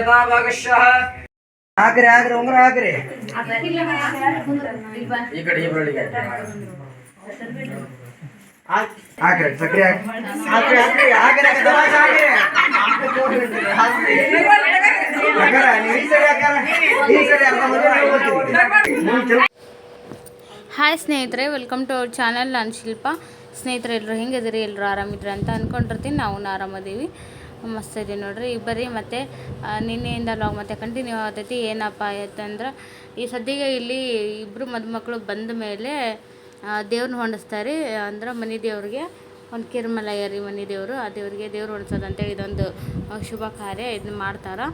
ಧೂಪದೀಪಾನಂತರ ಭಾಗಶಃ ಹಾಕ್ರಿ ಹಾಕ್ರಿ ಉಂಗ್ರ ಈ ಕಡೆ, ಈ ಹಾಯ್ ಸ್ನೇಹಿತರೆ ವೆಲ್ಕಮ್ ಟು ಅವರ್ ಚಾನಲ್ ನಾನು ಶಿಲ್ಪ. ಸ್ನೇಹಿತರೆ, ಎಲ್ಲರೂ ಹೆಂಗಿದ್ದೀರಿ? ಎಲ್ಲರೂ ಆರಾಮಿದ್ರಿ ಅಂತ ಅಂದ್ಕೊಂಡಿರ್ತೀನಿ ನಾವು ಆರಾಮದೀವಿ. ಮಸ್ತ್ ಇದೆ ನೋಡ್ರಿ. ಈಗ ಬರ್ರಿ ಮತ್ತು ನಿನ್ನೆಯಿಂದ ಲಾಗ್ ಮತ್ತೆ ಕಂಟಿನ್ಯೂ ಆಗ್ತೈತಿ ಏನಪ್ಪ ಆಯ್ತಂದ್ರೆ ಈ ಸದ್ಯಗೆ ಇಲ್ಲಿ ಇಬ್ಬರು ಮದುಮಕ್ಕಳು ಬಂದ ಮೇಲೆ ದೇವ್ರನ್ನ ಹೊಂಡಿಸ್ತಾರೆ. ಅಂದ್ರೆ ಮನೆ ದೇವ್ರಿಗೆ ಒಂದು ಕಿರುಮಲಯ ರೀ ಮನೆ ದೇವರು. ಆ ದೇವ್ರಿಗೆ ದೇವ್ರು ಹೊಡ್ಸೋದಂತೇಳಿ ಇದೊಂದು ಶುಭ ಕಾರ್ಯ ಇದನ್ನ ಮಾಡ್ತಾರೆ.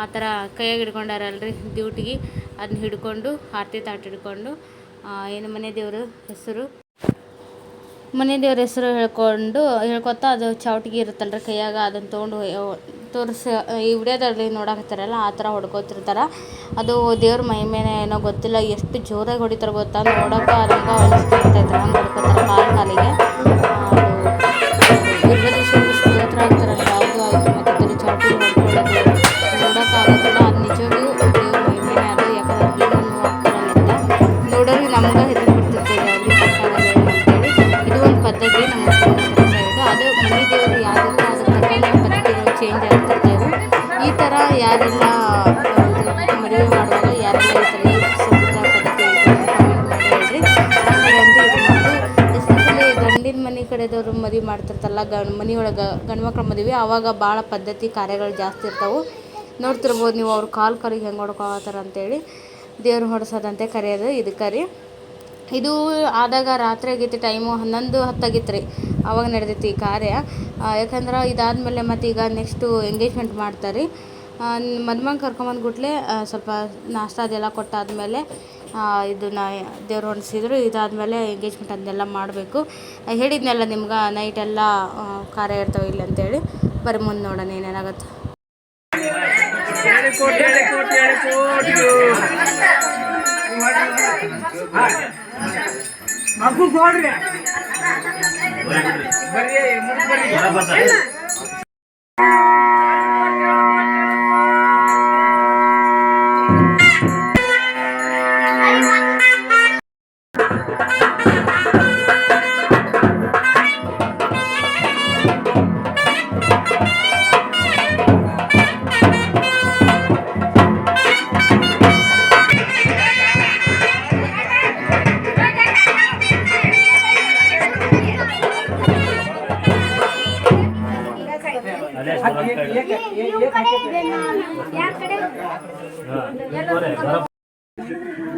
ಆ ಥರ ಕೈಯಾಗಿ ಹಿಡ್ಕೊಂಡಾರಲ್ರಿ ಡ್ಯೂಟಿಗೆ ಅದನ್ನ ಹಿಡ್ಕೊಂಡು, ಆರತಿ ತಾಟ್ ಹಿಡ್ಕೊಂಡು ಏನು ಮನೆ ದೇವರು ಹೆಸರು. ಮನೆ ದೇವ್ರ ಹೆಸರು ಹೇಳ್ಕೊಂಡು ಹೇಳ್ಕೊತಾ ಅದು ಚೌಟಿಗೆ ಇರುತ್ತಲ್ರಿ ಕೈಯಾಗ, ಅದನ್ನು ತೊಗೊಂಡು ತೋರಿಸಿ, ಈ ವಿಡಿಯೋದಲ್ಲಿ ನೋಡಕತ್ತಾರಲ್ಲ, ಆ ಥರ ಹೊಡ್ಕೋತಿರ್ತಾರೆ. ಅದು ದೇವ್ರ ಮಹಿಮೇನೆ ಏನೋ ಗೊತ್ತಿಲ್ಲ, ಎಷ್ಟು ಜೋರಾಗಿ ಹೊಡಿತಾರೆ ಗೊತ್ತಾ? ನೋಡೋಕೆ ಅದಂಗೆ ಅನಿಸ್ತಿರ್ತೈತೆ ಹಂಗೆ ಹೊಡ್ಕೋತಾರೆ ಕಾಲು ಕಾಲಿಗೆ. ಕಡೆದವ್ರು ಮದುವೆ ಮಾಡ್ತಿರ್ತಾರಲ್ಲ, ಗಂಡ್ ಮನೆಯೊಳಗೆ ಮಕ್ಳು ಮದುವೆ ಆವಾಗ ಭಾಳ ಪದ್ಧತಿ ಕಾರ್ಯಗಳು ಜಾಸ್ತಿ ಇರ್ತಾವೆ. ನೋಡ್ತಿರ್ಬೋದು ನೀವು ಅವ್ರ ಕಾಲು ಕರಿಗೆ ಹೆಂಗೆ ಹೊಡ್ಕೊಳತ್ತಾರ ಅಂತೇಳಿ ದೇವ್ರು ಹೊಡ್ಸೋದಂತೆ ಕರೆಯೋದು ಇದಕ್ಕೆ ರೀ. ಇದು ಆದಾಗ ರಾತ್ರಿ ಆಗೈತಿ, ಟೈಮು ಹನ್ನೊಂದು ಹತ್ತಾಗಿತ್ತು ರೀ. ಅವಾಗ ನಡೆದೈತಿ ಈ ಕಾರ್ಯ. ಯಾಕಂದ್ರೆ ಇದಾದಮೇಲೆ ಮತ್ತು ಈಗ ನೆಕ್ಸ್ಟು ಎಂಗೇಜ್ಮೆಂಟ್ ಮಾಡ್ತಾರೆ ಮದುಮಗ ಕರ್ಕೊಂಬಂದು ಗುಟ್ಲೆ ಸ್ವಲ್ಪ ನಾಷ್ಟ ಅದೆಲ್ಲ ಕೊಟ್ಟಾದಮೇಲೆ ಇದನ್ನ ದೇವ್ರು ಹೊಣಿಸಿದ್ರು ಇದಾದಮೇಲೆ ಎಂಗೇಜ್ಮೆಂಟ್ ಅದನ್ನೆಲ್ಲ ಮಾಡಬೇಕು ಹೇಳಿದ್ನಲ್ಲ ನಿಮ್ಗೆ ನೈಟೆಲ್ಲ ಕಾರ್ಯ ಇರ್ತವೆ ಇಲ್ಲ ಅಂತೇಳಿ ಬರೀ ಮುಂದೆ ನೋಡೋಣ ಏನೇನಾಗತ್ತೆ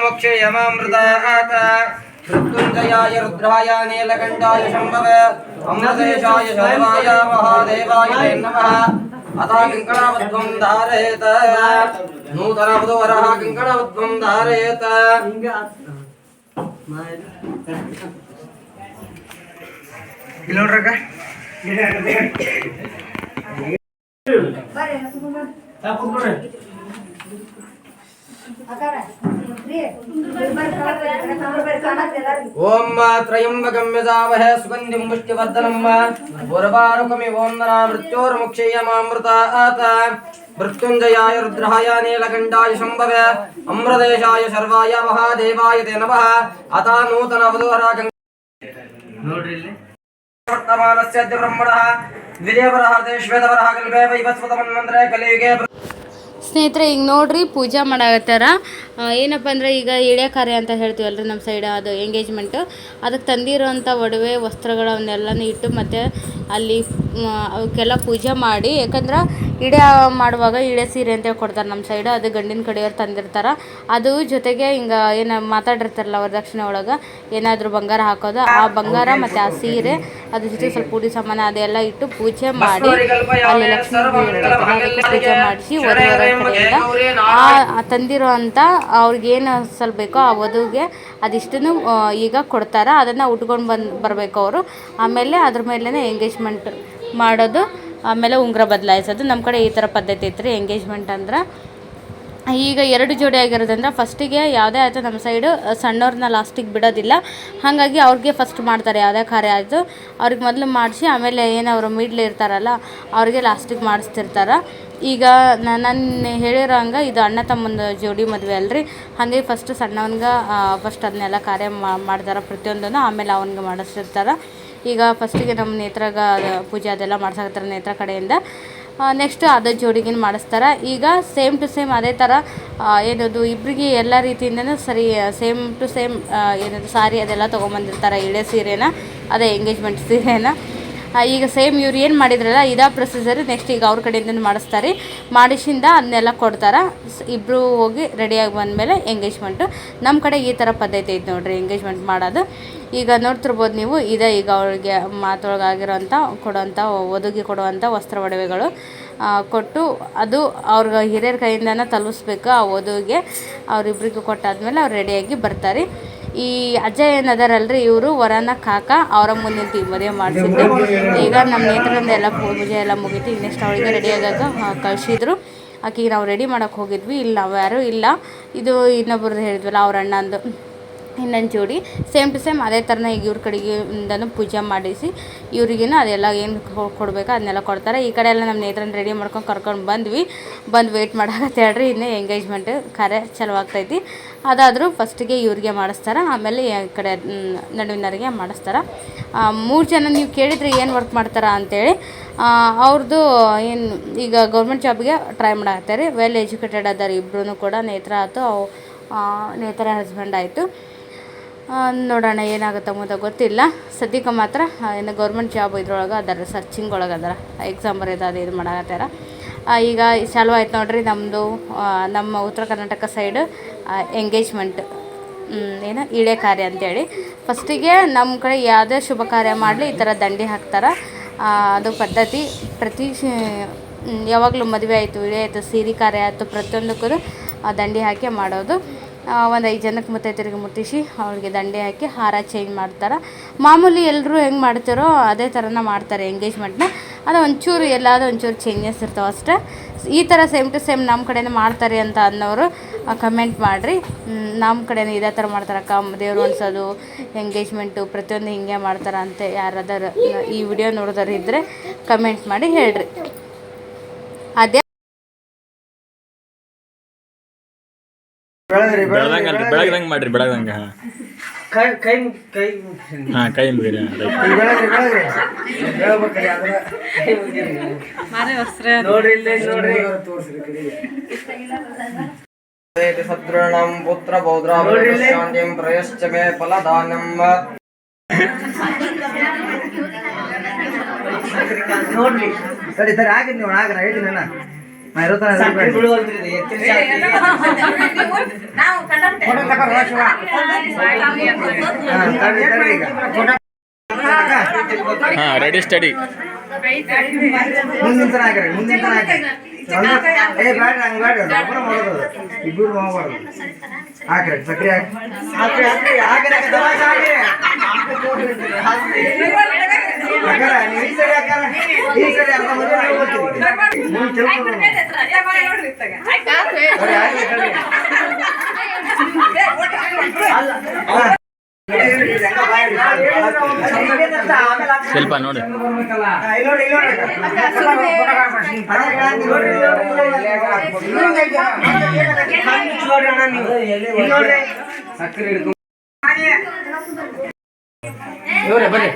मोक्ष यमामृता मृत्युञ्जयाय रुद्राय नीलकण्ठाय शम्भवे अमृतेशाय शर्वाय महादेवाय ते नमः अथा किङ्कणावध्वं धारयेत नूतनवधूवरः किङ्कणवध्वं धारयेत ಇಲ್ಲಿ ನೋಡ್ರಕ್ಕ ಓಂ ತ್ರಯಂಬಗಮ್ಯಜಾಮಹೇ ಸುಗಂಧಿಂ ಪುಷ್ಟಿವರ್ಧನಂ ಪುರವಾರುಕಮಿ ಓಂ ನರಾ ಮೃತ್ಯೋರ್ಮುಕ್ಷೇಯಮಾಮೃತಾತ ಮೃತ್ಯುಂಜಯಾಯ ರುದ್ರಾಯ ನೀಲಕಂಠಾಯ ಶಂಭವೆ. ಅಮೃತೇಶಾಯ ಸರ್ವಾಯ ಮಹಾದೇವಾಯ ತೇ ನಮಃ. ಅತ ನೂತನ ಅವಧೂಹರ ನೋಡ್ರಿ ವರ್ತಮಾನಸ್ಯ ಬ್ರಹ್ಮಣಃ ವಿದೇವರಹ ಶ್ವೇತವರಹ ಕಲ್ಪೇ ವೈವಸ್ವತಮನ್ಮಂತ್ರೆ ಕಲಿಯುಗೆ ಸ್ನೇಹಿತರೆ ಈಗ ನೋಡ್ರಿ ಪೂಜಾ ಮಾಡಾಕತ್ತಾರ. ಏನಪ್ಪ ಅಂದರೆ ಈಗ ಇಳೆ ಕಾರ್ಯ ಅಂತ ಹೇಳ್ತೀವಲ್ರಿ ನಮ್ಮ ಸೈಡ್ ಅದು ಎಂಗೇಜ್ಮೆಂಟು ಅದಕ್ಕೆ ತಂದಿರೋಂಥ ಒಡವೆ ವಸ್ತ್ರಗಳನ್ನೆಲ್ಲನೂ ಇಟ್ಟು ಮತ್ತು ಅಲ್ಲಿ ಅವಕ್ಕೆಲ್ಲ ಪೂಜೆ ಮಾಡಿ. ಯಾಕಂದ್ರೆ ಇಡೆ ಮಾಡುವಾಗ ಇಳೆ ಸೀರೆ ಅಂತ ಕೊಡ್ತಾರೆ ನಮ್ಮ ಸೈಡ್ ಅದು ಗಂಡಿನ ಕಡೆಯವ್ರು ತಂದಿರ್ತಾರೆ. ಅದು ಜೊತೆಗೆ ಹಿಂಗೆ ಏನು ಮಾತಾಡಿರ್ತಾರಲ್ಲ ವರದಕ್ಷಿಣೆ ಒಳಗೆ, ಏನಾದರೂ ಬಂಗಾರ ಹಾಕೋದು, ಆ ಬಂಗಾರ ಮತ್ತು ಆ ಸೀರೆ, ಅದ್ರ ಜೊತೆ ಸ್ವಲ್ಪ ಪುಡಿ ಸಾಮಾನು ಅದೆಲ್ಲ ಇಟ್ಟು ಪೂಜೆ ಮಾಡಿ, ಅಲ್ಲಿ ಲಕ್ಷ್ಮೀ ಪೂಜೆ ಮಾಡಿಸಿ ಕಡೆಯಿಂದ ಆ ತಂದಿರೋ ಅವ್ರಿಗೇನು ಸ್ವಲ್ಪ ಬೇಕೋ ಆ ವಧುಗೆ ಅದಿಷ್ಟನ್ನು ಈಗ ಕೊಡ್ತಾರೆ. ಅದನ್ನು ಉಟ್ಕೊಂಡು ಬಂದು, ಬರಬೇಕು ಅವರು. ಆಮೇಲೆ ಅದ್ರ ಮೇಲೇ ಎಂಗೇಜ್ಮೆಂಟ್ ಮಾಡೋದು, ಆಮೇಲೆ ಉಂಗುರ ಬದಲಾಯಿಸೋದು. ನಮ್ಮ ಕಡೆ ಈ ಥರ ಪದ್ಧತಿ ಐತ್ರಿ ಎಂಗೇಜ್ಮೆಂಟ್ ಅಂದ್ರೆ ಈಗ ಎರಡು ಜೋಡಿ ಆಗಿರೋದಂದ್ರೆ ಫಸ್ಟಿಗೆ ಯಾವುದೇ ಆಯಿತು ನಮ್ಮ ಸೈಡು ಸಣ್ಣವ್ರನ್ನ ಲಾಸ್ಟಿಗೆ ಬಿಡೋದಿಲ್ಲ. ಹಾಗಾಗಿ ಅವ್ರಿಗೆ ಫಸ್ಟ್ ಮಾಡ್ತಾರೆ ಯಾವುದೇ ಕಾರ್ಯ ಆಯಿತು. ಅವ್ರಿಗೆ ಮೊದಲು ಮಾಡಿಸಿ, ಆಮೇಲೆ ಏನವರು ಮಿಡ್ಲ್ ಇರ್ತಾರಲ್ಲ, ಅವ್ರಿಗೆ ಲಾಸ್ಟಿಗೆ ಮಾಡಿಸ್ತಿರ್ತಾರೆ. ಈಗ ನಾನು ಹೇಳಿರೋ ಹಂಗೆ ಇದು ಅಣ್ಣ ತಮ್ಮನ ಜೋಡಿ ಮದುವೆ ಅಲ್ರಿ. ಹಾಗೆ ಫಸ್ಟ್ ಸಣ್ಣವನ್ಗೆ ಫಸ್ಟ್ ಅದನ್ನೆಲ್ಲ ಕಾರ್ಯ ಮಾಡ್ತಾರೆ ಪ್ರತಿಯೊಂದನ್ನು, ಆಮೇಲೆ ಅವನಿಗೆ ಮಾಡಿಸ್ತಿರ್ತಾರೆ. ಈಗ ಫಸ್ಟಿಗೆ ನಮ್ಮ ನೇತ್ರಾಗ ಪೂಜೆ ಅದೆಲ್ಲ ಮಾಡ್ಸಕತ್ತಾರೆ ನೇತ್ರ ಕಡೆಯಿಂದ. ನೆಕ್ಸ್ಟ್ ಅದೇ ಜೋಡಿಗೇನು ಮಾಡಿಸ್ತಾರೆ. ಈಗ ಸೇಮ್ ಟು ಸೇಮ್ ಅದೇ ಥರ ಏನದು ಇಬ್ಬರಿಗೆ ಎಲ್ಲ ರೀತಿಯಿಂದನೂ ಸರಿ ಸೇಮ್ ಟು ಸೇಮ್ ಏನದು ಸಾರಿ ಅದೆಲ್ಲ ತೊಗೊಂಬಂದಿರ್ತಾರೆ. ಇಳೆ ಸೀರೆನ, ಅದೇ ಎಂಗೇಜ್ಮೆಂಟ್ ಸೀರೆನ. ಈಗ ಸೇಮ್ ಇವ್ರು ಏನು ಮಾಡಿದ್ರಲ್ಲ, ಇದೇ ಪ್ರೊಸೀಜರ್ ನೆಕ್ಸ್ಟ್ ಈಗ ಅವ್ರ ಕಡೆಯಿಂದ ಮಾಡಿಸ್ತಾರೆ. ಮಾಡಿಸಿಂದ ಅದನ್ನೆಲ್ಲ ಕೊಡ್ತಾರೆ. ಇಬ್ಬರು ಹೋಗಿ ರೆಡಿಯಾಗಿ ಬಂದಮೇಲೆ ಎಂಗೇಜ್ಮೆಂಟು ನಮ್ಮ ಕಡೆ ಈ ಥರ ಪದ್ಧತಿ ಐತೆ ನೋಡ್ರಿ ಎಂಗೇಜ್ಮೆಂಟ್ ಮಾಡೋದು. ಈಗ ನೋಡ್ತಿರ್ಬೋದು ನೀವು, ಇದೇ ಈಗ ಅವಳಿಗೆ ಮಾತೊಳಗಾಗಿರೋಂಥ, ಕೊಡೋಂಥ, ಒದಗಿ ಕೊಡುವಂಥ ವಸ್ತ್ರ ಒಡವೆಗಳು ಕೊಟ್ಟು ಅದು ಅವ್ರಿಗೆ ಹಿರಿಯರ ಕೈಯಿಂದನೇ ತಲುಪಿಸ್ಬೇಕು ಆ ವಧುವಿಗೆ ಅವರಿಬ್ಬರಿಗೂ ಕೊಟ್ಟಾದ್ಮೇಲೆ ಅವ್ರು ರೆಡಿಯಾಗಿ ಬರ್ತಾರೆ. ಈ ಅಜ್ಜ ಏನದಾರಲ್ರಿ ಇವರು ವರನ ಕಾಕ, ಅವರ ಮುಂದೆ ಮದುವೆ ಮಾಡಿಸಿದ್ರು. ಈಗ ನಮ್ಮ ನೇತ್ರದಿಂದ ಎಲ್ಲ ಪೂಜೆ ಎಲ್ಲ ಮುಗೀತು. ಈಗ ನೆಕ್ಸ್ಟ್ ಅವಳಿಗೆ ರೆಡಿ ಆಗಾಗ ಕಳಿಸಿದ್ರು. ಆಕೆಗೆ ನಾವು ರೆಡಿ ಮಾಡೋಕೆ ಹೋಗಿದ್ವಿ. ಇಲ್ಲಿ ನಾವು ಯಾರೂ ಇಲ್ಲ. ಇದು ಇನ್ನೊಬ್ರದ್ದು ಹೇಳಿದ್ವಲ್ಲ, ಅವ್ರ ಅಣ್ಣಂದು. ಇನ್ನೊಂದು ಜೋಡಿ. ಸೇಮ್ ಟು ಸೇಮ್ ಅದೇ ಥರನ ಈಗ ಇವ್ರ ಕಡೆಗಿಂದನೂ ಪೂಜೆ ಮಾಡಿಸಿ, ಇವ್ರಿಗೇನು ಅದೆಲ್ಲ ಏನು ಕೊಡಬೇಕು ಅದನ್ನೆಲ್ಲ ಕೊಡ್ತಾರೆ. ಈ ಕಡೆ ಎಲ್ಲ ನಮ್ಮ ನೇತ್ರನ ರೆಡಿ ಮಾಡ್ಕೊಂಡು ಕರ್ಕೊಂಡು ಬಂದ್ವಿ. ಬಂದು ವೆಯ್ಟ್ ಮಾಡಾಕತ್ತೆ ಇನ್ನೇ ಇನ್ನೂ ಎಂಗೇಜ್ಮೆಂಟ್ ಕಾರ್ಯ ಚಲೋ ಆಗ್ತೈತಿ ಅದಾದರೂ ಫಸ್ಟಿಗೆ ಇವ್ರಿಗೆ ಮಾಡಿಸ್ತಾರೆ, ಆಮೇಲೆ ಈ ಕಡೆ ನಡುವಿನವ್ರಿಗೆ ಮಾಡಿಸ್ತಾರೆ. ಮೂರು ಜನ ನೀವು ಕೇಳಿದರೆ ಏನು ವರ್ಕ್ ಮಾಡ್ತಾರೆ ಅಂತೇಳಿ ಅವ್ರದ್ದು ಏನು, ಈಗ ಗೌರ್ಮೆಂಟ್ ಜಾಬ್ಗೆ ಟ್ರೈ ಮಾಡಾಕತ್ತಾರೆ. ವೆಲ್ ಎಜುಕೇಟೆಡ್ ಅದಾರ ಇಬ್ಬರೂ ಕೂಡ, ನೇತ್ರ ಆಯ್ತು ಅವು ನೇತ್ರ ಹಸ್ಬೆಂಡ್ ಆಯಿತು. ನೋಡೋಣ ಏನಾಗುತ್ತೆ ಮುಂದೆ ಗೊತ್ತಿಲ್ಲ. ಸದ್ಯಕ್ಕೆ ಮಾತ್ರ ಏನು ಗೌರ್ಮೆಂಟ್ ಜಾಬ್ ಇದ್ರೊಳಗೆ ಅದಾರ ಸರ್ಚಿಂಗ್ ಒಳಗೆ ಅದಾರ. ಎಕ್ಸಾಮ್ ಬರೆಯೋದು ಅದು ಇದು ಮಾಡಾಕತ್ತಾರ ಈಗ ಚಾಲು ಆಯ್ತು ನೋಡ್ರಿ ನಮ್ಮದು ನಮ್ಮ ಉತ್ತರ ಕರ್ನಾಟಕ ಸೈಡ್ ಎಂಗೇಜ್ಮೆಂಟ್ ಏನು ಇಳೆ ಕಾರ್ಯ ಅಂತೇಳಿ. ಫಸ್ಟಿಗೆ ನಮ್ಮ ಕಡೆ ಯಾವುದೇ ಶುಭ ಕಾರ್ಯ ಮಾಡಲಿ, ಈ ಥರ ದಂಡಿ ಹಾಕ್ತಾರೆ. ಅದು ಪದ್ಧತಿ, ಪ್ರತಿ ಯಾವಾಗಲೂ ಮದುವೆ ಆಯಿತು ಇಳೆ ಆಯಿತು, ಸೀರೆ ಕಾರ್ಯ ಆಯಿತು, ಪ್ರತಿಯೊಂದಕ್ಕೂ ದಂಡಿ ಹಾಕಿ ಮಾಡೋದು. ಒಂದು ಐದು ಜನಕ್ಕೆ ಮುತ್ತೈದರಿಗೆ ಮುಟ್ಟಿಸಿ, ಅವ್ರಿಗೆ ದಂಡೆ ಹಾಕಿ ಹಾರ ಚೇಂಜ್ ಮಾಡ್ತಾರೆ. ಮಾಮೂಲಿ ಎಲ್ಲರೂ ಹೆಂಗೆ ಮಾಡ್ತಾರೋ, ಅದೇ ಥರನ ಮಾಡ್ತಾರೆ ಎಂಗೇಜ್ಮೆಂಟ್ನ ಅದು ಒಂಚೂರು ಎಲ್ಲಾದರೂ ಒಂಚೂರು ಚೇಂಜಸ್ ಇರ್ತಾವೆ ಅಷ್ಟೇ. ಈ ಥರ ಸೇಮ್ ಟು ಸೇಮ್ ನಮ್ಮ ಕಡೆನೇ ಮಾಡ್ತಾರೆ ಅಂತ ಅನ್ನೋರು ಕಮೆಂಟ್ ಮಾಡಿರಿ. ನಮ್ಮ ಕಡೆನೇ ಇದೇ ಥರ ಮಾಡ್ತಾರಕ್ಕ ದೇವ್ರು ಅನ್ಸೋದು ಎಂಗೇಜ್ಮೆಂಟು ಪ್ರತಿಯೊಂದು ಹಿಂಗೆ ಮಾಡ್ತಾರೆ ಅಂತ ಯಾರಾದರೂ ಈ ವಿಡಿಯೋ ನೋಡಿದವ್ರು ಇದ್ದರೆ ಕಮೆಂಟ್ ಮಾಡಿ ಹೇಳ್ರಿ. ಅದೇ ಬೆಳಗ್ರಿ ಬೆಳದಂಗ. ಅಲ್ರಿ ಬೆಳಗ್ದಂಗೆ ಮಾಡ್ರಿ ಬೆಳಗ್ದಂಗೆ ಕೈ ಕೈ ಕೈ. ಹಾ ಕೈ ಮುಗಿರಿ. ನೋಡ್ರಿ ನೋಡ್ರಿ. ಸದೃಢಂ ಪುತ್ರ ಪೌದ್ರಾಂ ಪ್ರಯಶ್ಚ ಮೇ ಫಲದಾನಂ. ನೋಡ್ರಿ. ಸರಿ ಸರಿ ಆಗಿದ್ ನೀವು ಆಗ ಹೇಳ್ತೀನಿ ಹಾ, ರೆಡಿ ಸ್ಟಡಿ ಮುಂದಿನ ಹಾಕ್ರಿ ಮುಂದಿನ ಹಾಕ್ರಿ. ಒಂದು- ಏ ಬೇಡ ಹಂಗೆ ಬೇಡ ಒಬ್ಬರ ಮಾಡೋದು. ಅದು. ಇಬ್ರು ಹೋಗ್ಬಾರ್ದು ಹಾಕ್ರಿ ಸಕ್ರಿ ಹಾಕಿ ಹಾಕ್ರಿ ಹಾಕ್ರಿ ಹಾಕ್ರಿ ಅಕ್ಕಾರ, ನೀವು ಈ ಸರಿ ಅಕ್ಕಾರ, ಈ ಸರಿ ಅರ್ಧ ಮಂದಿ ನಾವು ಬರ್ತೀವಿ. ಹಾಕ್ರಿ, ಸರಿ. ಅಲ್ಲ, ಶಿಲ್ಪ ನೋಡಿ. ಇವ್ರೆ ಬರ್ರಿ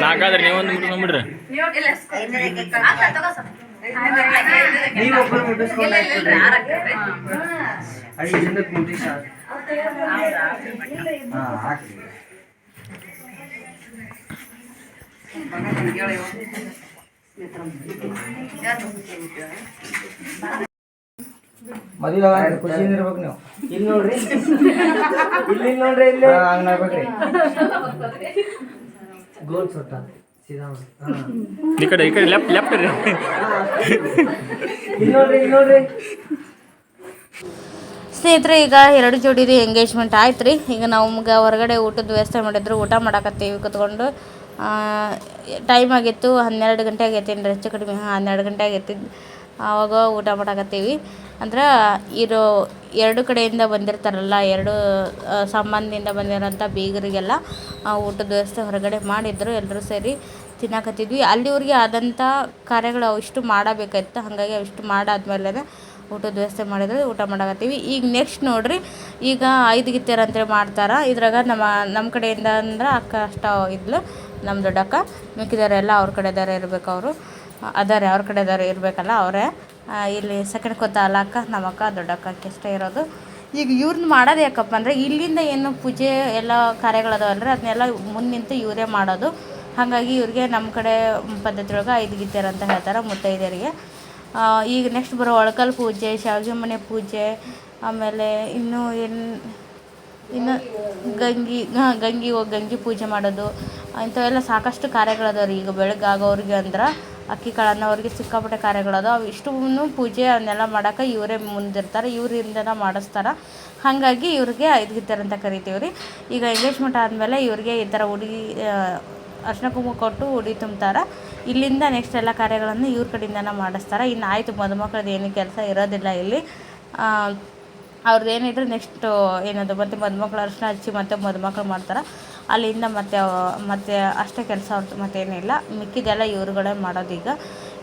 ನಾಲ್ಕಾದ್ರೆ ನೀವೊಂದು ಮುಟ್ಕೊಂಡ್ಬಿಡ್ರಿ ನೀವೊಬ್ಬರು. ಐದು ಜನಕ್ಕೆ ಮುಟ್ಟಿಸಿ ಸಾಕು. ಹಾ, ಹಾಕ್ರಿ. ಮದುವೆ ಆಗಾಕ ಖುಷಿಯಿಂದ ಇರ್ಬೇಕು ನೀವು. ಇಲ್ಲಿ ನೋಡ್ರಿ. ಇಲ್ಲಿ ಇಲ್ಲಿ ನೋಡ್ರಿ ಇಲ್ಲಿ. ಹಂಗ ಆಗ್ಬೇಕ್ರಿ ಗೋಲ್ ಸೊಟ್ಟ. ಸೀದಾ ಮಾಡಿ. ಹಾ. ಈ ಕಡೆ ಈ ಕಡೆ ಲೆಫ್ಟ್ ಲೆಫ್ಟ್ ರೀ ಇಲ್ಲಿ ನೋಡ್ರಿ ಇಲ್ಲಿ ನೋಡ್ರಿ. ಸ್ನೇಹಿತರೆ ಈಗ ಎರಡು ಜೋಡಿದು ಎಂಗೇಜ್ಮೆಂಟ್ ಆಯ್ತು ರೀ ಈಗ ನಾವು ನಮ್ಗೆ ಹೊರಗಡೆ ಊಟದ ವ್ಯವಸ್ಥೆ ಮಾಡಿದ್ರು. ಊಟ ಮಾಡಾಕತ್ತೀವಿ ಕುತ್ಕೊಂಡು. ಟೈಮ್ ಆಗಿತ್ತು ಹನ್ನೆರಡು ಗಂಟೆ ಆಗೈತಿ ಏನು ಹೆಚ್ಚು ಕಡಿಮೆ ಹಾಂ ಹನ್ನೆರಡು ಗಂಟೆ ಆಗೈತಿ. ಆವಾಗ ಊಟ ಮಾಡಕತ್ತೀವಿ. ಅಂದ್ರೆ ಇರೋ ಎರಡು ಕಡೆಯಿಂದ ಬಂದಿರ್ತಾರಲ್ಲ, ಎರಡು ಸಂಬಂಧದಿಂದ ಬಂದಿರೋಂಥ ಬೀಗರಿಗೆಲ್ಲ ಊಟದ ವ್ಯವಸ್ಥೆ ಹೊರಗಡೆ ಮಾಡಿದ್ರು ಎಲ್ಲರೂ ಸೇರಿ ತಿನ್ನಕತ್ತಿದ್ವಿ. ಅಲ್ಲಿವ್ರಿಗೆ ಆದಂಥ ಕಾರ್ಯಗಳು ಅವಿಷ್ಟು ಮಾಡಬೇಕಾಯ್ತು ಹಾಗಾಗಿ ಅವಿಷ್ಟು ಮಾಡಾದ್ಮೇಲೆ ಊಟದ ವ್ಯವಸ್ಥೆ ಮಾಡಿದ್ರೆ, ಊಟ ಮಾಡಕತ್ತೀವಿ. ಈಗ ನೆಕ್ಸ್ಟ್ ನೋಡ್ರಿ, ಈಗ ಐದು ಗಿತ್ತೆರ ಅಂತೇಳಿ ಮಾಡ್ತಾರೆ. ಇದ್ರಾಗ ನಮ್ಮ ನಮ್ಮ ಕಡೆಯಿಂದ ಅಂದ್ರೆ ಅಕ್ಕ ಅಷ್ಟ ಇದ್ಲು, ನಮ್ಮ ದೊಡ್ಡಕ್ಕ. ಮಿಕ್ಕಿದವರೆಲ್ಲ ಅವ್ರ ಕಡೆದಾರೆ ಇರಬೇಕು ಅವರು. ಅದಾರೆ, ಅವ್ರ ಕಡೆ ಅದಾರೆ, ಇರಬೇಕಲ್ಲ, ಅವರೇ. ಇಲ್ಲಿ ಸೆಕೆಂಡ್ ಕೊತ್ತ ಅಲ್ಲ ಅಕ್ಕ ನಮ್ಮ ಅಕ್ಕ ದೊಡ್ಡಕ್ಕ ಅಷ್ಟೇ ಇರೋದು. ಈಗ ಇವ್ರನ್ನ ಮಾಡೋದು ಯಾಕಪ್ಪ ಅಂದರೆ, ಇಲ್ಲಿಂದ ಏನು ಪೂಜೆ ಎಲ್ಲ ಕಾರ್ಯಗಳದಾವಲ್ರಿ ಅದನ್ನೆಲ್ಲ ಮುಂದೆ ನಿಂತು ಇವರೇ ಮಾಡೋದು. ಹಾಗಾಗಿ ಇವ್ರಿಗೆ ನಮ್ಮ ಕಡೆ ಪದ್ಧತಿ ಒಳಗೆ ಐದು ಗಿತ್ತೆರ ಅಂತ ಹೇಳ್ತಾರೆ ಮುತ್ತೈದೆಯರಿಗೆ. ಈಗ ನೆಕ್ಸ್ಟ್ ಬರೋ ಒಳಕಲ್ ಪೂಜೆ ಶಾವಿಗೆ ಮನೆ ಪೂಜೆ, ಆಮೇಲೆ ಇನ್ನೂ ಏನು, ಇನ್ನು ಗಂಗಿ ಗಂಗಿ ಹೋಗಿ ಗಂಗಿ ಪೂಜೆ ಮಾಡೋದು, ಇಂಥವೆಲ್ಲ ಸಾಕಷ್ಟು ಕಾರ್ಯಗಳದಾವ ರೀ ಈಗ ಬೆಳಗ್ಗೆ ಆಗೋರಿಗೆ ಅಂದ್ರೆ ಅಕ್ಕಿ ಕಾಳನ್ನ ಅವ್ರಿಗೆ ಸಿಕ್ಕಾಪಟ್ಟೆ ಕಾರ್ಯಗಳದಾವ ಅವು ಇಷ್ಟು ಪೂಜೆ ಅವನ್ನೆಲ್ಲ ಮಾಡೋಕೆ ಇವರೇ ಮುಂದಿರ್ತಾರೆ. ಇವರಿಂದನ ಮಾಡಿಸ್ತಾರೆ. ಹಾಗಾಗಿ ಇವ್ರಿಗೆ ಅಂತ ಕರಿತೀವಿ ರೀ. ಈಗ ಎಂಗೇಜ್ಮೆಂಟ್ ಆದಮೇಲೆ ಇವ್ರಿಗೆ ಈ ಥರ ಹುಡುಗಿ ಅರ್ಶಿನ ಕುಂಕುಮ ಕೊಟ್ಟು ಉಡಿ ತುಂಬ್ತಾರೆ. ಇಲ್ಲಿಂದ ನೆಕ್ಸ್ಟ್ ಎಲ್ಲ ಕಾರ್ಯಗಳನ್ನು ಇವ್ರ ಕಡೆಯಿಂದನೇ ಮಾಡಿಸ್ತಾರೆ. ಇನ್ನು ಆಯಿತು ಮದುಮಕ್ಳದ್ದು ಏನು ಕೆಲಸ ಇರೋದಿಲ್ಲ ಇಲ್ಲಿ. ಅವ್ರದ್ದು ಏನಿದ್ರೆ ನೆಕ್ಸ್ಟು ಏನದು ಮತ್ತು ಮದುಮಕ್ಳು ಅರ್ಶಿನ ಹಚ್ಚಿ ಮತ್ತೆ ಮದುಮಕ್ಳು ಮಾಡ್ತಾರೆ. ಅಲ್ಲಿಂದ ಮತ್ತೆ ಮತ್ತೆ ಅಷ್ಟೇ ಕೆಲಸ ಅವ್ರದ್ದು ಮತ್ತೇನಿಲ್ಲ ಮಿಕ್ಕಿದೆಲ್ಲ ಇವ್ರುಗಳೇ ಮಾಡೋದು ಈಗ.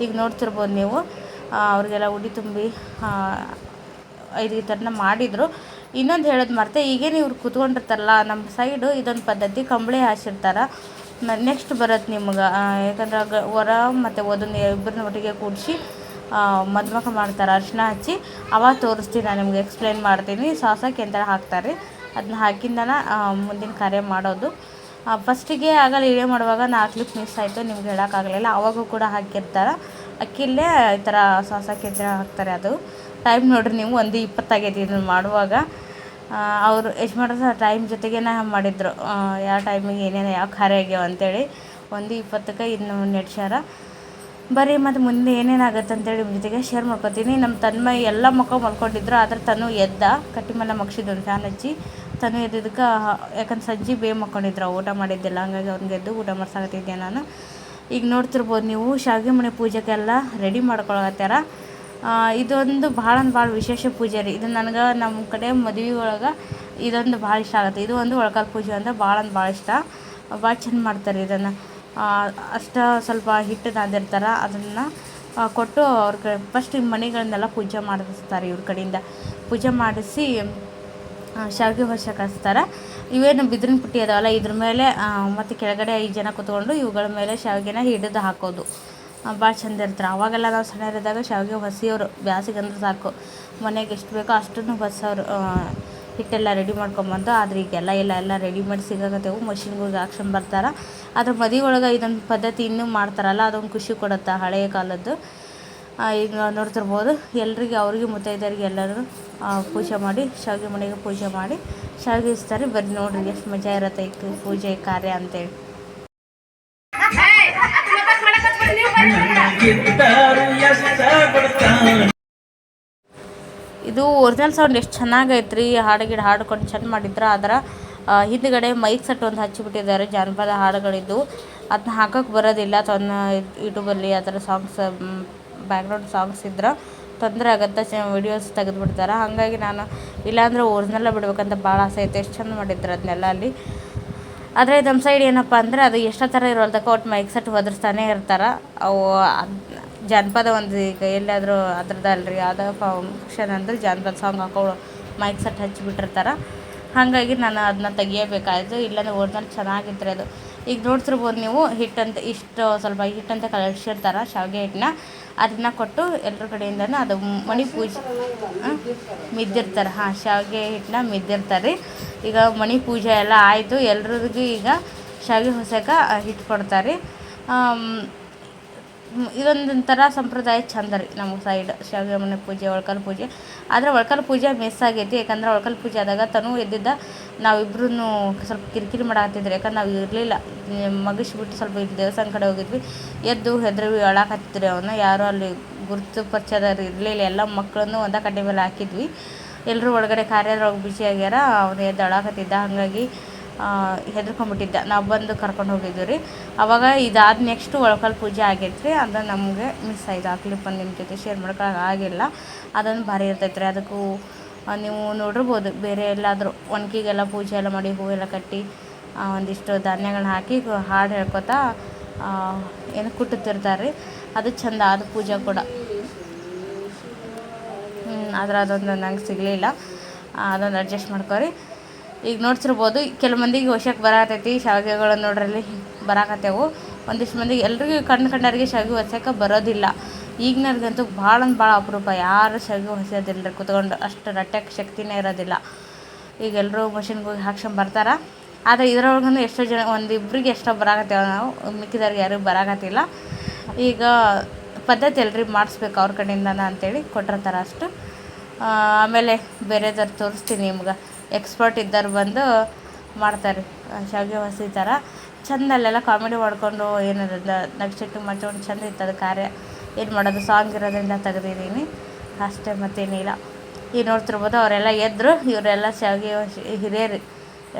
ಈಗ ನೋಡ್ತಿರ್ಬೋದು ನೀವು ಅವ್ರಿಗೆಲ್ಲ ಉಡಿ ತುಂಬಿ ಇದು ಈ ಥರನ ಮಾಡಿದರು. ಇನ್ನೊಂದು ಹೇಳೋದು ಮರ್ತೆ, ಈಗೇನು ಇವ್ರು ಕೂತ್ಕೊಂಡಿರ್ತಾರಲ್ಲ, ನಮ್ಮ ಸೈಡು ಇದೊಂದು ಪದ್ಧತಿ, ಕಂಬಳಿ ಹಾಸಿರ್ತಾರೆ. ನೆಕ್ಸ್ಟ್ ಬರುತ್ತೆ ನಿಮ್ಗೆ ಯಾಕಂದ್ರೆ ವರ ಮತ್ತು ಒದನ್ನ ಇಬ್ಬರನ್ನ ಒಟ್ಟಿಗೆ ಕೂಡಿಸಿ ಮದ್ಮಕ ಮಾಡ್ತಾರೆ ಅರ್ಶಿನ ಹಚ್ಚಿ. ಅವಾಗ ತೋರಿಸ್ತೀನಿ ನಾನು ನಿಮ್ಗೆ ಎಕ್ಸ್ಪ್ಲೇನ್ ಮಾಡ್ತೀನಿ. ಸಾಸಕ್ಕೆ ಎಂಥರ ಹಾಕ್ತಾರೆ ಅದನ್ನ ಹಾಕಿಂದನ ಮುಂದಿನ ಕಾರ್ಯ ಮಾಡೋದು. ಫಸ್ಟಿಗೆ ಆಗಲ್ಲ ಇದೇ ಮಾಡುವಾಗ ನಾಲ್ಕು ಕ್ಲಿಪ್ ಮಿಸ್ ಆಯಿತು, ನಿಮ್ಗೆ ಹೇಳೋಕ್ಕಾಗಲಿಲ್ಲ. ಅವಾಗೂ ಕೂಡ ಹಾಕಿರ್ತಾರೆ. ಅಕ್ಕಿಲ್ಲೇ ಈ ಥರ ಸಾಸ ಕೆಂತರ ಹಾಕ್ತಾರೆ ಅದು. ಟೈಮ್ ನೋಡ್ರಿ ನೀವು, ಒಂದು ಇಪ್ಪತ್ತಾಗೈತಿ ಇದನ್ನು ಮಾಡುವಾಗ. ಅವರು ಯಜಮಾನ್ರ ಟೈಮ್ ಜೊತೆಗೇನೆ ಮಾಡಿದ್ರು. ಯಾವ ಟೈಮಿಗೆ ಏನೇನು, ಯಾವ ಕಾರ್ಯ ಆಗ್ಯಾವ ಅಂತೇಳಿ. ಒಂದು ಇಪ್ಪತ್ತಕ್ಕೆ ಇನ್ನು ನೆಡ್ಸ್ಯಾರ ಬರೀ ಮತ್ತು ಮುಂದೆ ಏನೇನಾಗುತ್ತೆ ಅಂತೇಳಿ ನಿಮ್ಮ ಜೊತೆಗೆ ಶೇರ್ ಮಾಡ್ಕೊತೀನಿ. ನಮ್ಮ ತನ್ಮ ಎಲ್ಲ ಮಕ್ಕಳು ಮಲ್ಕೊಂಡಿದ್ರು, ಆದ್ರೆ ತನು ಎದ್ದ ಕಟ್ಟಿ ಮನೆ ಮಗ್ಸಿದ್ದು ಫ್ಯಾನ್ ಹಚ್ಚಿ. ತನು ಎದ್ದಿದ್ದಕ್ಕೆ ಯಾಕಂದ್ರೆ ಸಂಜೆ ಬೇ ಮಕ್ಕೊಂಡಿದ್ರು, ಊಟ ಮಾಡಿದ್ದಿಲ್ಲ, ಹಂಗಾಗಿ ಅವ್ನಿಗೆ ಎದ್ದು ಊಟ ಮಾಡ್ಸಾಕತ್ತಿದ್ದೆ ನಾನು. ಈಗ ನೋಡ್ತಿರ್ಬೋದು ನೀವು, ಶಾವಿಗೆ ಮನೆ ಪೂಜೆಗೆಲ್ಲ ರೆಡಿ ಮಾಡ್ಕೊಳತ್ತಾರ ಇದೊಂದು ಭಾಳ ಅಂದ್ರೆ ಭಾಳ ವಿಶೇಷ ಪೂಜೆ ರೀ. ಇದು ನನಗೆ ನಮ್ಮ ಕಡೆ ಮದುವೆ ಒಳಗೆ ಇದೊಂದು ಭಾಳ ಇಷ್ಟ ಆಗುತ್ತೆ. ಇದು ಒಂದು ಒಳಕಾಲ ಪೂಜೆ ಅಂದ್ರೆ ಭಾಳ ಅಂದ್ರೆ ಭಾಳ ಇಷ್ಟ. ಭಾಳ ಚೆಂದ ಮಾಡ್ತಾರೆ ಇದನ್ನು. ಅಷ್ಟು ಸ್ವಲ್ಪ ಹಿಟ್ಟು ನಾದಿರ್ತಾರೆ, ಅದನ್ನು ಕೊಟ್ಟು ಅವ್ರ ಕಡೆ ಫಸ್ಟ್ ಮನೆಗಳನ್ನೆಲ್ಲ ಪೂಜೆ ಮಾಡಿಸ್ತಾರೆ ಇವ್ರ ಕಡೆಯಿಂದ. ಪೂಜೆ ಮಾಡಿಸಿ ಶಾವಿಗೆ ಹೊಸ ಹಚ್ತಾರೆ ಇವೇನು ಬಿದಿರಿನ ಪುಟ್ಟಿ ಅದಾವಲ್ಲ, ಇದ್ರ ಮೇಲೆ ಮತ್ತು ಕೆಳಗಡೆ ಐದು ಜನ ಕೂತ್ಕೊಂಡು ಇವುಗಳ ಮೇಲೆ ಶಾವಿಗೆನ ಹಿಡಿದು ಹಾಕೋದು. ಭಾಳ ಚಂದ ಇರ್ತಾರೆ. ಅವಾಗೆಲ್ಲ ನಾವು ಸಣ್ಣರಿದ್ದಾಗ ಶಾವಿಗೆ ಹೊಸಿಯೋರು, ಬ್ಯಾಸಿಗೆ ಅಂದ್ರೆ ಸಾಕು. ಮನೆಗೆ ಎಷ್ಟು ಬೇಕೋ ಅಷ್ಟನ್ನು ಹೊಸೋರು ಹಿಟ್ಟೆಲ್ಲ ರೆಡಿ ಮಾಡ್ಕೊಂಬಂದು, ಆದ್ರೆ ಈಗೆಲ್ಲ ಎಲ್ಲ ಎಲ್ಲ ರೆಡಿಮೇಡ್ ಸಿಗಾಕತ್ತೇವು. ಮಷಿನ್ಗಳಿಗೆ ಹಾಕ್ಸ್ಕೊಂಡು ಬರ್ತಾರೆ. ಆದ್ರೆ ಮದಿ ಒಳಗೆ ಇದೊಂದು ಪದ್ಧತಿ ಇನ್ನೂ ಮಾಡ್ತಾರಲ್ಲ, ಅದೊಂದು ಖುಷಿ ಕೊಡುತ್ತೆ ಹಳೆಯ ಕಾಲದ್ದು. ಈಗ ನೋಡ್ತಿರ್ಬೋದು ಎಲ್ರಿಗೆ ಅವ್ರಿಗೆ ಮುತ್ತೈದೆಯರಿಗೆ ಎಲ್ಲರೂ ಪೂಜೆ ಮಾಡಿ ಶಾವಿಗೆ ಮನೆಗೆ ಪೂಜೆ ಮಾಡಿ ಶಾವಿಗೆ ಇಸ್ತಾರೆ. ಬರ್ರಿ ನೋಡ್ರಿ ಎಷ್ಟು ಮಜಾ ಇರತ್ತೆ ಇತ್ತು ಪೂಜೆ ಕಾರ್ಯ ಅಂತೇಳಿ. ಇದು ಒರಿಜಿನಲ್ ಸೌಂಡ್ ಎಷ್ಟು ಚೆನ್ನಾಗೈತ್ರಿ. ಹಾಡು ಗಿಡ ಹಾಡ್ಕೊಂಡು ಚೆಂದ ಮಾಡಿದ್ರೆ. ಅದರ ಆ, ಹಿಂದ್ಗಡೆ ಮೈಕ್ ಸೆಟ್ ಒಂದು ಹಚ್ಚಿಬಿಟ್ಟಿದ್ದಾರೆ. ಜಾನಪದ ಹಾಡುಗಳಿದ್ದು. ಅದನ್ನ ಹಾಕಕ್ಕೆ ಬರೋದಿಲ್ಲ. ತನ್ನ ಯೂಟ್ಯೂಬಲ್ಲಿ ಅದರ ಸಾಂಗ್ಸ್ ಬ್ಯಾಕ್ಗ್ರೌಂಡ್ ಸಾಂಗ್ಸ್ ಇದ್ರೆ ತೊಂದರೆ ಆಗುತ್ತೆ, ಚ ವೀಡಿಯೋಸ್ ತೆಗೆದುಬಿಡ್ತಾರೆ. ಹಾಗಾಗಿ ನಾನು ಇಲ್ಲಾಂದ್ರೆ ಒರಿಜಿನಲ್ಲ ಬಿಡ್ಬೇಕಂತ ಭಾಳ ಆಸೆ ಐತೆ. ಎಷ್ಟು ಚಂದ ಮಾಡಿದ್ರು ಅದನ್ನೆಲ್ಲ ಅಲ್ಲಿ. ಆದರೆ ನಮ್ಮ ಸೈಡ್ ಏನಪ್ಪ ಅಂದರೆ ಅದು ಎಷ್ಟೋ ಥರ ಇರೋಲ್ದಕ್ಕೆ ಒಟ್ಟು ಮೈಕ್ ಸೆಟ್ ಒದರ್ಸ್ತಾನೆ ಇರ್ತಾರೆ. ಅವು ಜಾನಪದ ಒಂದು ಈಗ ಎಲ್ಲಾದರೂ ಅದ್ರದ್ದಲ್ರಿ ಯಾವುದೋ ಫಂಕ್ಷನ್ ಅಂದ್ರೆ ಜಾನಪದ ಸಾಂಗ್ ಹಾಕೊಳ್ಳೋ ಮೈಕ್ ಸೆಟ್ ಹಚ್ಚಿಬಿಟ್ಟಿರ್ತಾರೆ ಹಾಗಾಗಿ ನಾನು ಅದನ್ನ ತೆಗಿಯಬೇಕಾಯಿತು. ಇಲ್ಲಾಂದ್ರೆ ಒರಿಜಿನಲ್ ಚೆನ್ನಾಗಿದ್ರೆ ಅದು ಈಗ ನೋಡ್ತಿರ್ಬೋದು ನೀವು ಹಿಟ್ಟಂತ ಇಷ್ಟು ಸ್ವಲ್ಪ ಹಿಟ್ಟಂತ ಕಲಸಿರ್ತಾರೆ ಶಾವಿಗೆ ಹಿಟ್ಟನ್ನ. ಅದನ್ನ ಕೊಟ್ಟು ಎಲ್ಲರ ಕಡೆಯಿಂದನೂ ಅದು ಮಣಿ ಪೂಜೆ? ಮಿದ್ದಿರ್ತಾರೆ. ಹಾಂ ಶಾವಿಗೆ ಹಿಟ್ಟನ್ನ ಮಿದ್ದಿರ್ತಾರೆ ರೀ ಈಗ ಮಣಿ ಪೂಜೆ ಎಲ್ಲ ಆಯಿತು. ಎಲ್ರಿಗೂ ಈಗ ಶಾವಿಗೆ ಹೊಸಕ ಹಿಟ್ಟು ಕೊಡ್ತಾರೆ ಮ್, ಇದೊಂದು ಥರ ಸಂಪ್ರದಾಯ ಚಂದ ರೀ ನಮ್ಮ ಸೈಡ್ ಶಾವಿಗೆ ಪೂಜೆ, ಒಳ್ಕಲ್ ಪೂಜೆ. ಆದರೆ ಒಳ್ಕಲ್ ಪೂಜೆ ಮಿಸ್ ಆಗೈತಿ. ಯಾಕಂದ್ರೆ ಒಳ್ಕಲ್ ಪೂಜೆ ಆದಾಗ ತನು ಎದ್ದಿದ್ದ ನಾವಿಬ್ರೂ ಸ್ವಲ್ಪ ಕಿರಿಕಿರಿ ಮಾಡಾಕತ್ತಿದ್ರು. ಯಾಕಂದ್ರೆ ನಾವು ಇರಲಿಲ್ಲ. ಮಗಿಸ್ಬಿಟ್ಟು ಸ್ವಲ್ಪ ಇಲ್ಲಿ ದೇವಸ್ಥಾನ ಕಡೆ ಹೋಗಿದ್ವಿ. ಎದ್ದು ಹೆದ್ರವಿ ಅಳಾಕತ್ತಿದ್ರಿ ಅವನ್ನ ಯಾರೂ ಅಲ್ಲಿ ಗುರುತು ಪರಿಚಯದವ್ರು ಇರಲಿಲ್ಲ. ಎಲ್ಲ ಮಕ್ಕಳನ್ನು ಒಂದೇ ಕಡ್ಡೆ ಮೇಲೆ ಹಾಕಿದ್ವಿ. ಎಲ್ಲರೂ ಒಳಗಡೆ ಕಾರ್ಯದೊಳಗೆ ಬಿಸಿ ಆಗ್ಯಾರ. ಅವನು ಎದ್ದು ಅಳಾಕತ್ತಿದ್ದ. ಹಾಗಾಗಿ ಹೆದರ್ಕೊಂಬಿಟ್ಟಿದ್ದ. ನಾವು ಬಂದು ಕರ್ಕೊಂಡು ಹೋಗಿದ್ವಿ ರೀ. ಅವಾಗ ಇದಾದ ನೆಕ್ಸ್ಟು ಒಳಕಲ್ ಪೂಜೆ ಆಗೈತೆ ರೀ ಅದು ನಮಗೆ ಮಿಸ್ ಆಯ್ತು. ಆ ಕ್ಲಿಪ್ ನಿಮ್ಮ ಜೊತೆ ಶೇರ್ ಮಾಡ್ಕೊಳಕ್ಕೆ ಆಗಿಲ್ಲ. ಅದೊಂದು ಭಾರಿ ಇರ್ತೈತೆ ರೀ. ಅದಕ್ಕೂ ನೀವು ನೋಡಿರ್ಬೋದು. ಬೇರೆ ಎಲ್ಲಾದರೂ ಒನಕಿಗೆಲ್ಲ ಪೂಜೆ ಎಲ್ಲ ಮಾಡಿ ಹೂವೆಲ್ಲ ಕಟ್ಟಿ ಒಂದಿಷ್ಟು ಧಾನ್ಯಗಳನ್ನ ಹಾಕಿ ಹಾಡು ಹೇಳ್ಕೊತಾ ಏನು ಕುಟ್ಟುತ್ತಿರ್ತಾರೆ ರೀ. ಅದು ಚಂದ. ಅದು ಪೂಜೆ ಕೂಡ. ಆದ್ರೆ ಅದೊಂದು ನಂಗೆ ಸಿಗಲಿಲ್ಲ. ಅದೊಂದು ಅಡ್ಜಸ್ಟ್ ಮಾಡ್ಕೊರಿ. ಈಗ ನೋಡ್ತಿರ್ಬೋದು ಕೆಲವು ಮಂದಿಗೆ ಹೊಸಕ್ಕೆ ಬರತೈತಿ ಶಾವಿಗೆಗಳು ನೋಡ್ರಲ್ಲಿ ಬರಾಕತ್ತೇವು. ಒಂದಿಷ್ಟು ಮಂದಿಗೆ ಎಲ್ರಿಗೂ ಕಣ್ಣು ಕಂಡವ್ರಿಗೆ ಶಾವಿಗೆ ಹೊಸಕ್ಕೆ ಬರೋದಿಲ್ಲ. ಈಗಿನವ್ರಿಗಂತೂ ಭಾಳ ಅಂದ್ರೆ ಭಾಳ ಅಪರೂಪ. ಯಾರು ಶಾವಿಗೆ ಹೊಸದಿಲ್ಲ ರೀ ಕುತ್ಕೊಂಡು ಅಷ್ಟು ರಟ್ಯಕ್ಕೆ ಶಕ್ತಿನೇ ಇರೋದಿಲ್ಲ. ಈಗ ಎಲ್ಲರೂ ಮಷಿನ್ಗೆ ಹೋಗಿ ಹಾಕ್ಸ್ಕೊಂಡು ಬರ್ತಾರ. ಆದರೆ ಇದ್ರೊಳಗೂ ಎಷ್ಟೋ ಜನ ಒಂದು ಇಬ್ಬರಿಗೆ ಎಷ್ಟೋ ಬರಾಕತ್ತೇವೆ ನಾವು. ಮಿಕ್ಕಿದವ್ರಿಗೆ ಯಾರಿಗೂ ಬರಾಕತ್ತಿಲ್ಲ. ಈಗ ಪದ್ಧತಿ ಎಲ್ರಿಗೆ ಮಾಡಿಸ್ಬೇಕು ಅವ್ರ ಕಡೆಯಿಂದನ ಅಂತೇಳಿ ಕೊಟ್ಟಿರ್ತಾರೆ ಅಷ್ಟು. ಆಮೇಲೆ ಬೇರೆದವ್ರು ತೋರಿಸ್ತೀನಿ ನಿಮ್ಗೆ. ಎಕ್ಸ್ಪರ್ಟ್ ಇದ್ದವ್ರು ಬಂದು ಮಾಡ್ತಾರೆ. ಶಾವಿಗೆ ಹೊಸಿ ಥರ. ಚಂದ ಅಲ್ಲೆಲ್ಲ ಕಾಮಿಡಿ ಮಾಡ್ಕೊಂಡು ಏನದ ನಗ್ಸಿಟ್ಟು ಮಾಡ್ಕೊಂಡು ಚಂದ ಇತ್ತದು ಕಾರ್ಯ. ಏನು ಮಾಡೋದು? ಸಾಂಗ್ ಇರೋದ್ರಿಂದ ತೆಗೆದಿದ್ದೀನಿ. ಅಷ್ಟೇ ಮತ್ತೇನಿಲ್ಲ. ಈಗ ನೋಡ್ತಿರ್ಬೋದು ಅವರೆಲ್ಲ ಎದ್ರು, ಇವರೆಲ್ಲ ಶಾವಿಗೆ ಹಿರಿಯರು.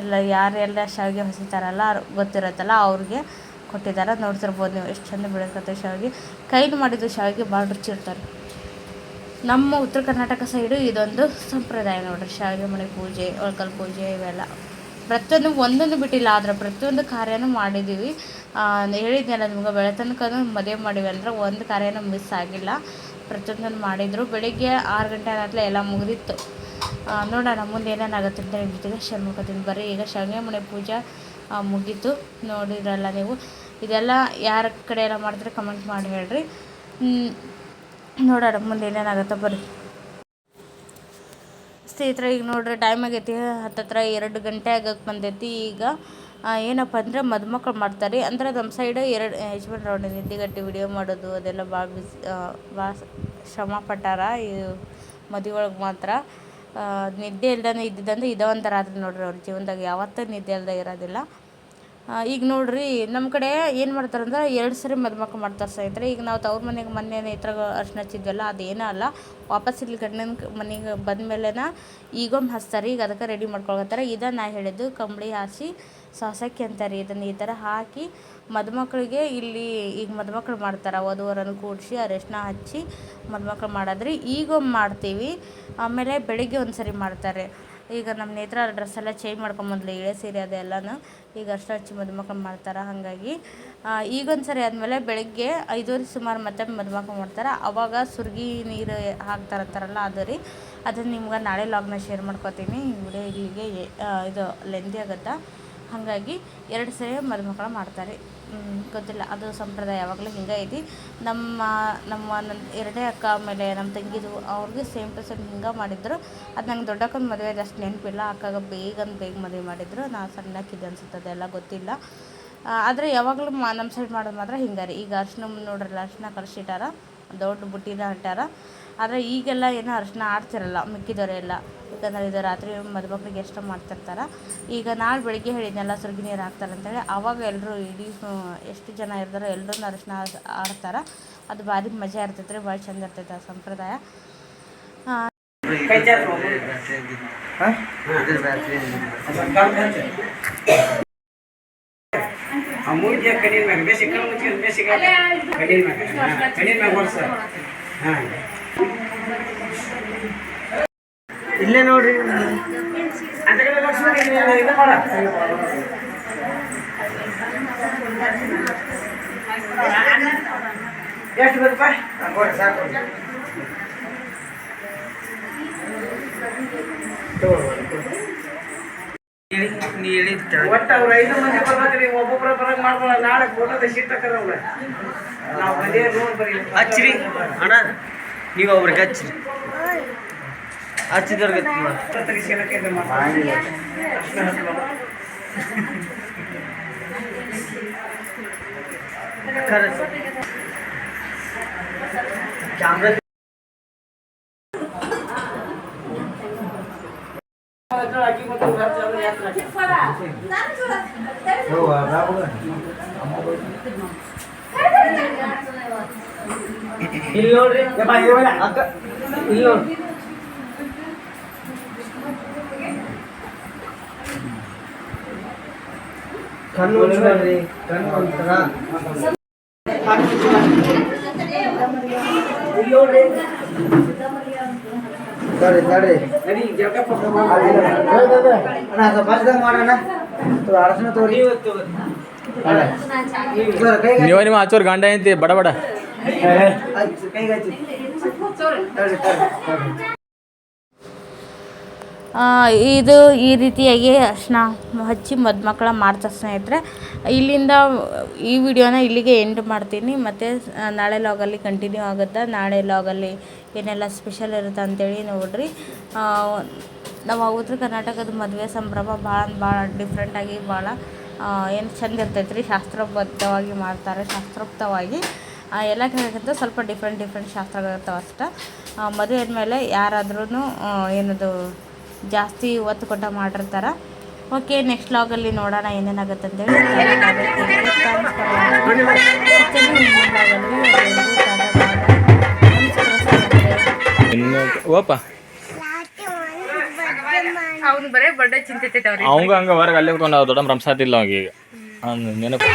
ಎಲ್ಲ ಯಾರೆಲ್ಲ ಶಾವಿಗೆ ಹೊಸಿತಾರಲ್ಲ ಗೊತ್ತಿರತ್ತಲ್ಲ, ಅವ್ರಿಗೆ ಕೊಟ್ಟಿದ್ದಾರೆ. ನೋಡ್ತಿರ್ಬೋದು ನೀವು, ಎಷ್ಟು ಚಂದ ಬೆಳಕತ್ತೆ ಶಾವಿಗೆ. ಕೈಲಿ ಮಾಡಿದ್ದು ಶಾವಿಗೆ ಭಾಳ ರುಚಿ ಇರ್ತಾರೆ ನಮ್ಮ ಉತ್ತರ ಕರ್ನಾಟಕ ಸೈಡು ಇದೊಂದು ಸಂಪ್ರದಾಯ ನೋಡ್ರಿ. ಶಾವಿಗೆ ಮನೆ ಪೂಜೆ, ಒಳ್ಕಲ್ ಪೂಜೆ ಇವೆಲ್ಲ. ಪ್ರತಿಯೊಂದು ಒಂದೊಂದು ಬಿಟ್ಟಿಲ್ಲ, ಆದ್ರೆ ಪ್ರತಿಯೊಂದು ಕಾರ್ಯನೂ ಮಾಡಿದ್ದೀವಿ ಹೇಳಿದ್ನಲ್ಲ ನಿಮ್ಗೆ ಬೆಳತನಕನೂ ಮದುವೆ ಮಾಡಿವಿ ಅಂದ್ರೆ ಒಂದು ಕಾರ್ಯನೂ ಮಿಸ್ ಆಗಿಲ್ಲ. ಪ್ರತಿಯೊಂದನ್ನು ಮಾಡಿದರು. ಬೆಳಿಗ್ಗೆ ಆರು ಗಂಟೆ ಆಗತ್ಲೆ ಎಲ್ಲ ಮುಗಿದಿತ್ತು. ನೋಡೋಣ, ಮುಂದೆ ಏನೇನಾಗುತ್ತೆ ಅಂತ ನಿಮ್ಮ ಜೊತೆಗೆ ಶೇರ್ ಈಗ ಶಾವಿಗೆ ಮನೆ ಪೂಜೆ ಮುಗೀತು. ನೋಡಿದ್ರಲ್ಲ ನೀವು. ಇದೆಲ್ಲ ಯಾರ ಕಡೆ ಎಲ್ಲ ಮಾಡಿದ್ರೆ ಕಮೆಂಟ್ ಮಾಡಿ ಹೇಳ್ರಿ. ನೋಡೋಣ ಮುಂದೆ ಏನೇನಾಗುತ್ತೆ ಬರ್ರಿ. ಸ್ನೇಹಿತರೆ, ಈಗ ನೋಡ್ರಿ ಟೈಮ್ ಆಗೈತಿ ಹತ್ತತ್ರ ಎರಡು ಗಂಟೆ ಆಗಕ್ಕೆ ಬಂದೈತಿ. ಈಗ ಏನಪ್ಪ ಅಂದ್ರೆ ಮದುಮಕ್ಳು ಮಾಡ್ತಾರೆ. ಅಂದ್ರೆ ನಮ್ಮ ಸೈಡ್ ಎರಡು ಯಜಮಾನ್ ರೌಂಡ್ ನಿದ್ದೆಗಟ್ಟಿ ವಿಡಿಯೋ ಮಾಡೋದು, ಅದೆಲ್ಲ ಭಾಳ ಬಿಸಿ ಭಾಳ ಶ್ರಮ ಪಟ್ಟಾರ. ಈ ಮದುವೆ ಒಳಗೆ ಮಾತ್ರ ನಿದ್ದೆ ಇಲ್ದೇ ಇದ್ದಿದ್ದಂದ್ರೆ ಇದೇ ಒಂಥರ ರಾತ್ರಿ ನೋಡ್ರಿ ಅವ್ರ ಜೀವನದಾಗ. ಯಾವತ್ತೂ ನಿದ್ದೆ ಇಲ್ಲದೆ ಇರೋದಿಲ್ಲ. ಈಗ ನೋಡ್ರಿ ನಮ್ಮ ಕಡೆ ಏನು ಮಾಡ್ತಾರೆ ಅಂದ್ರೆ ಎರಡು ಸರಿ ಮದುಮಕ್ಳು ಮಾಡ್ತಾರೆ ಸ್ನೇಹಿತರೆ. ಈಗ ನಾವು ತವ್ರ ಮನೆಗೆ ಮೊನ್ನೆ ನೇತ್ರ ಅರ್ಶಿನ ಹಚ್ಚಿದ್ವಲ್ಲ, ಅದೇನೂ ಅಲ್ಲ. ವಾಪಸ್ ಇಲ್ಲಿ ಗಂಡನ ಮನೆಗೆ ಬಂದಮೇಲೆನ ಈಗೊಮ್ಮೆ ಹಚ್ತಾರೆ ಈಗ ಅದಕ್ಕೆ ರೆಡಿ ಮಾಡ್ಕೊಳ್ಕತ್ತಾರೆ. ಇದ ನಾ ಹೇಳಿದ್ದು ಕಂಬಳಿ ಹಾಸಿ ಸೊಸಕ್ಕೆ ಅಂತಾರೆ. ಇದನ್ನು ಈ ಥರ ಹಾಕಿ ಮದುಮಕ್ಕಳಿಗೆ ಇಲ್ಲಿ ಈಗ ಮದುಮಕ್ಳು ಮಾಡ್ತಾರೆ. ವಧುವರನ್ನು ಕೂಡಿಸಿ ಅರಿಶಿನ ಹಚ್ಚಿ ಮದುಮಕ್ಳು ಮಾಡಾದ್ರಿ. ಈಗೊಮ್ಮೆ ಮಾಡ್ತೀವಿ. ಆಮೇಲೆ ಬೆಳಿಗ್ಗೆ ಒಂದು ಸರಿ ಮಾಡ್ತಾರೆ. ಈಗ ನಮ್ಮ ನೇತ್ರ ಡ್ರೆಸ್ ಎಲ್ಲ ಚೇಂಜ್ ಮಾಡ್ಕೊಂಬಂದ್ಲು ಇಳೆ ಸೀರೆ ಅದೆಲ್ಲನೂ. ಈಗ ಅಷ್ಟು ಹಚ್ಚಿ ಮದುಮಕ್ಳು ಮಾಡ್ತಾರೆ, ಹಾಗಾಗಿ ಈಗೊಂದು ಸರಿ ಆದಮೇಲೆ ಬೆಳಗ್ಗೆ ಐದೂವರೆ ಸುಮಾರು ಮತ್ತೆ ಮದುಮಕ್ಳು ಮಾಡ್ತಾರೆ. ಅವಾಗ ಸುರ್ಗಿ ನೀರು ಹಾಕ್ತಾರಂತಾರಲ್ಲ ಅದು ರೀ. ಅದನ್ನು ನಿಮ್ಗೆ ನಾಳೆ ಲಾಗ್ನ ಶೇರ್ ಮಾಡ್ಕೋತೀನಿ. ಈ ವಿಡಿಯೋ ಇಲ್ಲಿಗೆ ಇದು ಲೆಂದಿ ಆಗುತ್ತೆ? ಹಾಗಾಗಿ, ಎರಡು ಸರಿ ಮದುಮಕ್ಕಳು ಮಾಡ್ತಾರೆ. ಗೊತ್ತಿಲ್ಲ. ಅದು ಸಂಪ್ರದಾಯ ಯಾವಾಗಲೂ ಹಿಂಗೆ ಐತಿ. ನಮ್ಮ ನಮ್ಮ ನನ್ನ ಎರಡೇ ಅಕ್ಕ ಆಮೇಲೆ ನಮ್ಮ ತಂಗಿದು ಅವ್ರಿಗೆ ಸೇಮ್ ಟು ಸೇಮ್ ಹಿಂಗೆ ಮಾಡಿದ್ರು. ಅದು ನಂಗೆ ದೊಡ್ಡಕ್ಕನ ಮದುವೆ ಅಷ್ಟು ನೆನಪಿಲ್ಲ. ಅಕ್ಕಾಗ ಬೇಗಂದು ಬೇಗ ಮದುವೆ ಮಾಡಿದ್ರು. ನಾ ಸಣ್ಣಕ್ಕಿದ್ದೆ ಅನ್ಸುತ್ತೆ ಅದೆಲ್ಲ ಗೊತ್ತಿಲ್ಲ. ಆದರೆ ಯಾವಾಗಲೂ ಮಾ ನಮ್ಮ ಸೈಡ್ ಮಾಡೋದು ಮಾತ್ರ ಹಿಂಗಾರಿ ಈಗ ಅರ್ಶಿನ ನೋಡ್ರಲ್ಲ ಅರ್ಶಿನ ಕಲಸಿಟ್ಟಾರ ದೊಡ್ಡ ಬುಟ್ಟಿನ ಅಂಟಾರ ಆದರೆ ಈಗೆಲ್ಲ ಏನು ಅರ್ಶಿನ ಆಡ್ತಿರಲ್ಲ ಮಿಕ್ಕಿದವರೆಲ್ಲ ಯಾಕಂದರೆ ಇದು ರಾತ್ರಿ ಮದುಮಕ್ಳಿಗೆ ಎಷ್ಟು ಮಾಡ್ತಿರ್ತಾರೆ. ಈಗ ನಾಳೆ ಬೆಳಿಗ್ಗೆ ಹೇಳಿದ್ನೆಲ್ಲ ಸುರ್ಗಿ ನೀರು ಹಾಕ್ತಾರೆ ಅಂತೇಳಿ ಆವಾಗ ಎಲ್ಲರೂ ಇಡೀ ಎಷ್ಟು ಜನ ಇರ್ತಾರೋ ಎಲ್ಲರೂ ಅರಿಶಿನ ಆಡ್ತಾರೆ. ಅದು ಭಾರಿ ಮಜಾ ಇರ್ತೈತೆ ಭಾಳ ಚಂದ ಇರ್ತೈತೆ ಆ ಸಂಪ್ರದಾಯ. ಕಡಿಮೆ ಕಡಿಮೆ ಮ್ಯಾಗ ಕಡಿಮೆ ಮ್ಯಾಗ ವರ್ಷ ಹಾಂ ಇಲ್ಲೇ ನೋಡ್ರಿ ಅಂತ ಕಡೆ ಲಕ್ಷ್ಮಣ ಇದು- ಇದು ಮಾಡ ಎಷ್ಟು ಬೇಕಪ್ಪ ಕೊಡಿ ಸಾಕು ನೀ ಹೇಳಿದ್ದ ಒಟ್ಟು ಅವ್ರು ಐದು ಮಂದಿ ಬರ್ಬೇಕ್ರಿ ಒಬ್ಬೊಬ್ಬರ ಬರಂಗ್ ಮಾಡ್ಬೋದ ನಾಳೆ ಫೋಟೋದ ಶೀಟ್ ಹಾಕರ ಅವ್ರ ನಾವು ಮದುವೆ ನೋಡಿ ಬರೀ ಹಚ್ಚ್ರಿ ಅಣ್ಣ ನೀವು ಅವ್ರಿಗೆ ಹಚ್ಚ್ರಿ ಹಚ್ಚಿದವ್ರಿಗೆ ತೆಗಿಸ್ಕೊಳಕ್ಕೆ ಇದು ಮಾಡ್ತಾರೆ. ಕ್ಯಾಮ್ರಾ ಇಲ್ಲಿ ನೋಡ್ರಿ. ನೋಡ್ರಿ. ಅಕ್ಕ ಇಲ್ಲಿ ನೋಡ್ರಿ. ಕಣ್ಣು ಮುಚ್ಬೇಡ್ರಿ ಕಣ್ಣು ಒಂಥರ ಇಲ್ಲಿ ನೋಡ್ರಿ. ತಡ್ರಿ ತಡ್ರಿ. ಅಣ್ಣ ಅದು ಮಾಡೋಣ. ಅರಸನ ತೋರಿ. ಇವತ್ತು ನೀವು ನಿಮ್ಮ ಹಚ್ಚೋರು ಗಂಡ ಐತಿ ಬಡ ಬಡ. ಇದು ಈ ರೀತಿಯಾಗಿ ಅರ್ಶಿನ ಹಚ್ಚಿ ಮದುಮಕ್ಕಳ ಮಾಡ್ತಾರೆ ಸ್ನೇಹಿತರೆ. ಇಲ್ಲಿಂದ ಈ ವಿಡಿಯೋನ ಇಲ್ಲಿಗೆ ಎಂಡ್ ಮಾಡ್ತೀನಿ. ಮತ್ತು ನಾಳೆ ಲಾಗಲ್ಲಿ ಕಂಟಿನ್ಯೂ ಆಗುತ್ತೆ? ನಾಳೆ ಲಾಗಲ್ಲಿ ಏನೆಲ್ಲ ಸ್ಪೆಷಲ್ ಇರುತ್ತೆ ಅಂತೇಳಿ ನೋಡ್ರಿ. ನಾವು ಉತ್ತರ ಕರ್ನಾಟಕದ ಮದುವೆ ಸಂಭ್ರಮ ಭಾಳ ಭಾಳ ಡಿಫ್ರೆಂಟಾಗಿ ಭಾಳ ಏನು ಚಂದ ಇರ್ತೈತೆ ರೀ ಶಾಸ್ತ್ರಬದ್ಧವಾಗಿ ಮಾಡ್ತಾರೆ, ಶಾಸ್ತ್ರೋಕ್ತವಾಗಿ. ಆ, ಎಲ್ಲ ಕ್ರಿಯೆಗಿಂತ ಸ್ವಲ್ಪ ಡಿಫ್ರೆಂಟ್ ಡಿಫ್ರೆಂಟ್ ಶಾಸ್ತ್ರಗಳಿರ್ತಾವೆ ಅಷ್ಟೇ. ಮದುವೆ ಆದಮೇಲೆ ಯಾರಾದ್ರೂ ಏನದು ಜಾಸ್ತಿ ಒತ್ತು ಕೊಟ್ಟ ಮಾಡಿರ್ತಾರೆ. ಓಕೆ ನೆಕ್ಸ್ಟ್ ಲಾಗಲ್ಲಿ ನೋಡೋಣ ಏನೇನಾಗುತ್ತೆ ಅಂತೇಳಿ ಇನ್ನು ಓಪ. ಅವ್ನು ಬರೇ ಬಡ್ಡೆ ಚಿಂತಿತೈತೆ ಅವ್ರಿಗೆ. ಅವಂಗ ಹಂಗ ಹೊರಗೆ ಅಲ್ಲೇ ಕೂತ್ಕೊಂಡು ದೊಡ್ಡ ರಂಸಾತಿಲ್ಲ ಅವಾಗ ಈಗ ನೆನಪು.